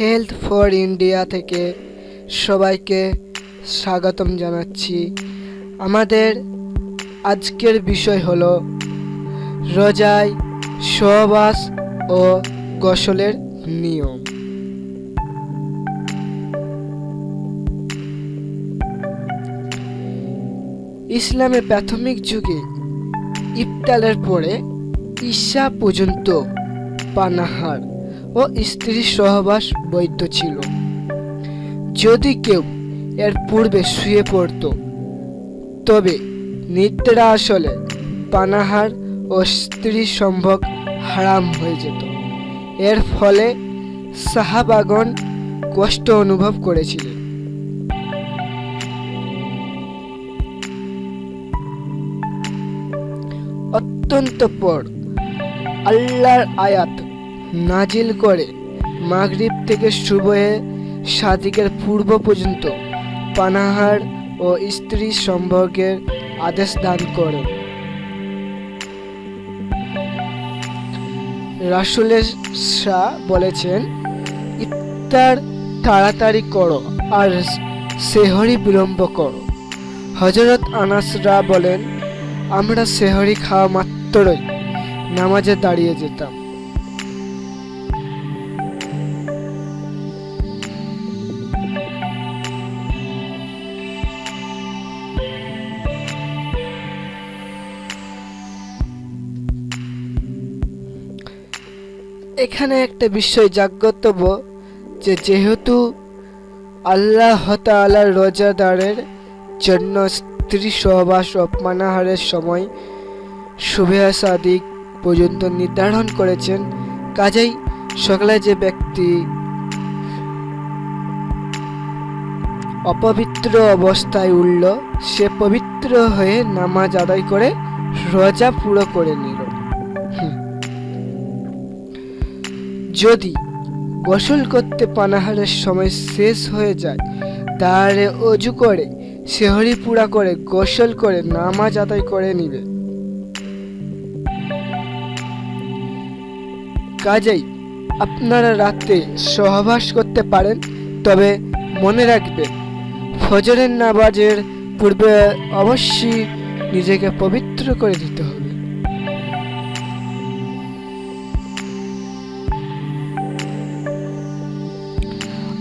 Health for India থেকে সবাইকে স্বাগতম জানাচ্ছি। আমাদের আজকের বিষয় হলো রোজায় সহবাস ও গোসলের নিয়ম। ইসলামে প্রাথমিক যুগে ইফতারের পরে ঈশা পর্যন্ত পানাহার। ও স্ত্রীর সহবাস বৈধ ছিল। যদি কেউ এর পূর্বে শুয়ে পড়তো, তবে নিদ্রা আসলে পানাহার ও স্ত্রী সম্ভব হারাম হয়ে যেত। এর ফলে সাহাবাগন কষ্ট অনুভব করেছিলেন। অত্যন্ত পর আল্লাহর আয়াত নাজিল করে মাগরিব থেকে সুবহে সাদিকের পূর্ব পর্যন্ত পানাহার ও স্ত্রী সম্পর্কের আদেশ দান করেন রাসুলের শাহ বলেছেন, ইফতার তাড়াতাড়ি করো আর সেহরি বিলম্ব করো। হজরত আনাসরা বলেন, আমরা সেহরি খাওয়া মাত্রই নামাজে দাঁড়িয়ে যেতাম। এখানে একটা বিষয় জাগ্রতব্য যে যেহেতু আল্লাহ তাআলার রোজাদারের জন্য স্ত্রী সহবাস অপমানাহারের সময় শুভেয়া সাদিক পর্যন্ত নির্ধারণ করেছেন, কাজেই সকালে যে ব্যক্তি অপবিত্র অবস্থায় উঠল, সে পবিত্র হয়ে নামাজ আদায় করে রোজা পুরো করে নিল হুম। যদি গোসল করতে পানাহারের সময় শেষ হয়ে যায় তাহলে অজু করে শেহরি পুরা করে, গোসল করে, নামাজ আদায় করে নিবে। কাজেই আপনারা রাতে সহবাস করতে পারেন, তবে মনে রাখবেন ফজরের নামাজের পূর্বে অবশ্যই নিজেকে পবিত্র করে দিতে হবে।